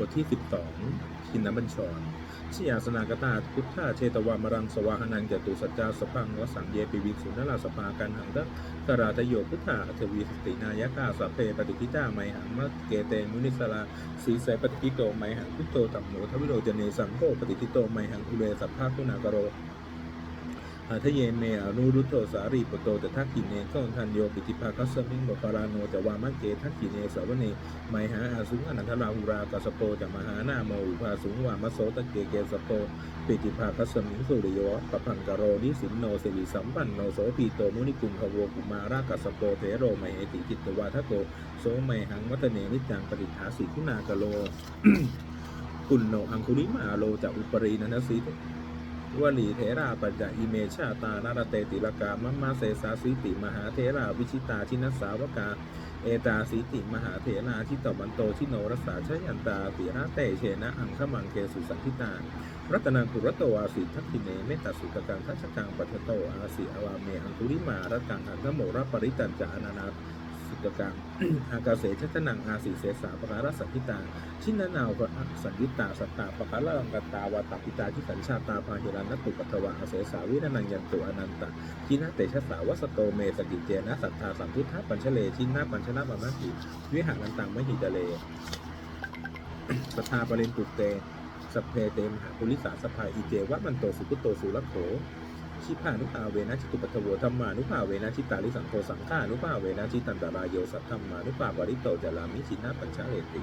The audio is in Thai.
บทที่ 12ชินนบัญชรชยาสนากตาพุทธาเชตวามรังสวาหนังจตุสัจจาสพังวสังเยปิวิสุนลาสปากันหังตะกราทโยพุทธาอัทวีสตินายกาสัพเพปฏิกิจาไมหังมะเกเตมุนิสลาสีใสปฏิกิโตไมหังพุทโตตัมโมทวิโรจเนสังโฆปฏิทิโตไมหังอุเรสัพพาคุณากโร อาทะเยเมอนุรุตโตสารีปโตแต่ทักขิเนก็ทันโยปิติภาคัสมิงบปาราโนแต่วามัจเกทักขิเนสาวเนไมหาอาสุงอนันทราหุรากัสโปจะมหานาโมอุภาสุงวามโสตะเกเกสโปปิติภาคัสมิงสุริโยปะพังกโรนิสินโนสิริสัมปันโนโสปีโตมุนิกุงขโวกุมารากัสโปเทโรไมเอติจิตตวาทโกโสไมหังวัตเนนิจังปฏิฐาสีคุณากโลกุณโนอังคุริมาโลจะอุปรีนันทสี วลีเทราปัญจอิเมชาตานารเตติลกามมมาเสสาสิติมหาเทราวิชิตาชินสาวกา เอตาสิติมหาเถราทิตวันโตชิโนรสาชยันตาติระเตเชนะอังคมังเคสุสันทิตา รัตนังคุรตโตอาสิทักขิเนเมตตสุกกังทัชกังปัทโตอาสิอวาเมอังคุริมารักังอันทโมรปริตันจานานา สุกกังอากาเสชัตนังอาสิเสสาปการสันทิตา ชินนาวพระสัญญุตาสัตตาปะกะลังกตาวาตาปิตาที่สัญชาตาพาหิรันตุปัทวาอาเสสาวินันยันตุอนันตะชินะเตชะสาวสโตเมสกิเจนะสัทธาสัมพุทธปัญชเลชินะปัญชนะมามัติวิหารันตังมหิตะเลสัทธาปรินตุเตสัพเพเตมหาปุริสาสภาอิเจวะมันโตสุกุโตสุรโข ชิพานุภาเวนะจิตุปัทโวธรรมานุภาเวนะจิตาลิสังโฆสังฆานุภาเวนะจิตันตรายโยสัทธรรมานุภาปริโตจารามิชินะปัญชเลติ